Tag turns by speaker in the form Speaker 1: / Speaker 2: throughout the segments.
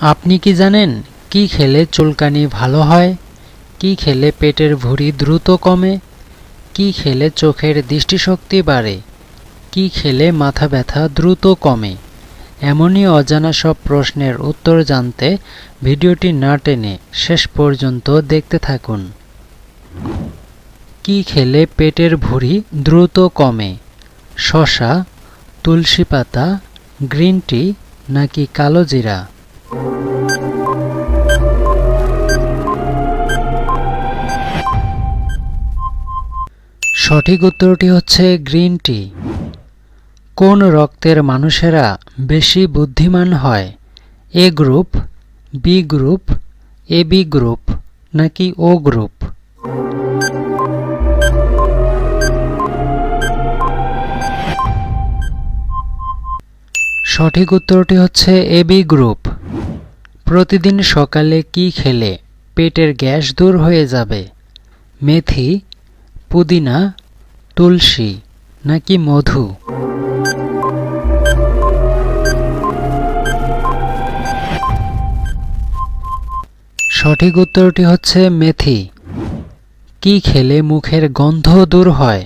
Speaker 1: আপনি কি জানেন কি খেলে চুলকানি ভালো হয়? কি খেলে পেটের ভুঁড়ি দ্রুত কমে? কি খেলে চোখের দৃষ্টিশক্তি বাড়ে? কি খেলে মাথা ব্যথা দ্রুত কমে? এমনই অজানা সব প্রশ্নের উত্তর জানতে ভিডিওটি না টেনে শেষ পর্যন্ত দেখতে থাকুন। কি খেলে পেটের ভুঁড়ি দ্রুত কমে? শশা তুলসী পাতা, গ্রিন টি নাকি কালো জিরা? সঠিক উত্তরটি হচ্ছে গ্রিন টি। কোন রক্তের মানুষেরা বেশি বুদ্ধিমান হয়? A group, B group, A B group, নাকি ও গ্রুপ? সঠিক উত্তরটি হচ্ছে এ বি গ্রুপ। প্রতিদিন সকালে কি খেলে পেটের গ্যাস দূর হয়ে যাবে? মেথি, পুদিনা তুলসী নাকি মধু? সঠিক উত্তরটি হচ্ছে মেথি। কি খেলে মুখের গন্ধ দূর হয়?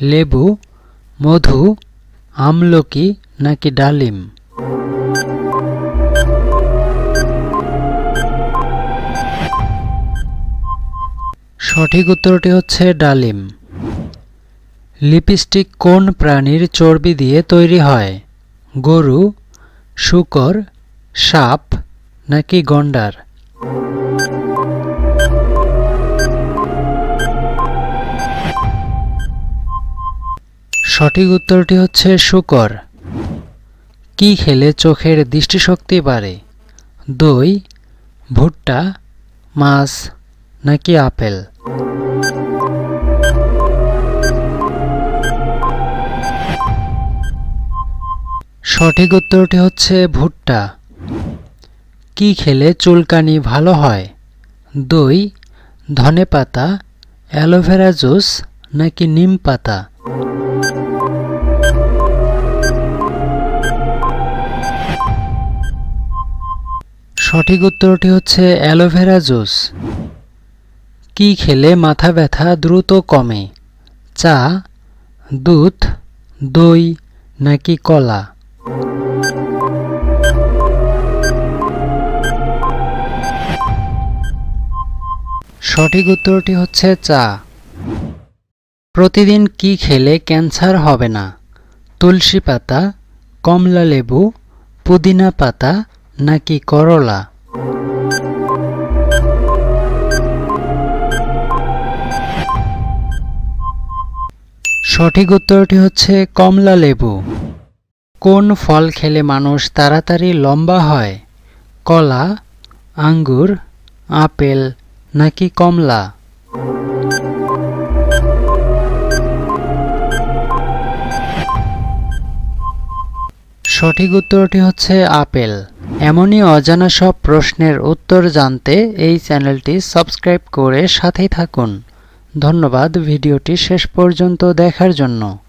Speaker 1: লেবু, মধু, আমলকি নাকি ডালিম? সঠিক উত্তরটি হচ্ছে ডালিম। লিপস্টিক কোন প্রাণীর চর্বি দিয়ে তৈরি হয়? গরু, শুকর, সাপ নাকি গন্ডার? সঠিক উত্তরটি হচ্ছে শুকর। কি খেলে চোখের দৃষ্টিশক্তি বাড়ে? দই, ভুট্টা, মাছ নাকি আপেল? সঠিক উত্তরটি হচ্ছে ভুট্টা। কি খেলে চুলকানি ভালো হয়? দই, ধনে পাতা, অ্যালোভেরা জুস নাকি নিম পাতা? সঠিক উত্তরটি হচ্ছে অ্যালোভেরা জুস। কি খেলে মাথা ব্যথা দ্রুত কমে? চা, দুধ, দই নাকি কলা? সঠিক উত্তরটি হচ্ছে চা। প্রতিদিন কি খেলে ক্যান্সার হবে না? তুলসী পাতা, কমলা লেবু, পুদিনা পাতা নাকি করলা? সঠিক উত্তরটি হচ্ছে কমলা লেবু। কোন ফল খেলে মানুষ তাড়াতাড়ি লম্বা হয়? কলা, আঙ্গুর, আপেল নাকি কমলা? সঠিক উত্তরটি হচ্ছে আপেল। এমনই অজানা সব প্রশ্নের উত্তর জানতে এই চ্যানেলটি সাবস্ক্রাইব করে সাথেই থাকুন। ধন্যবাদ ভিডিওটি শেষ পর্যন্ত দেখার জন্য।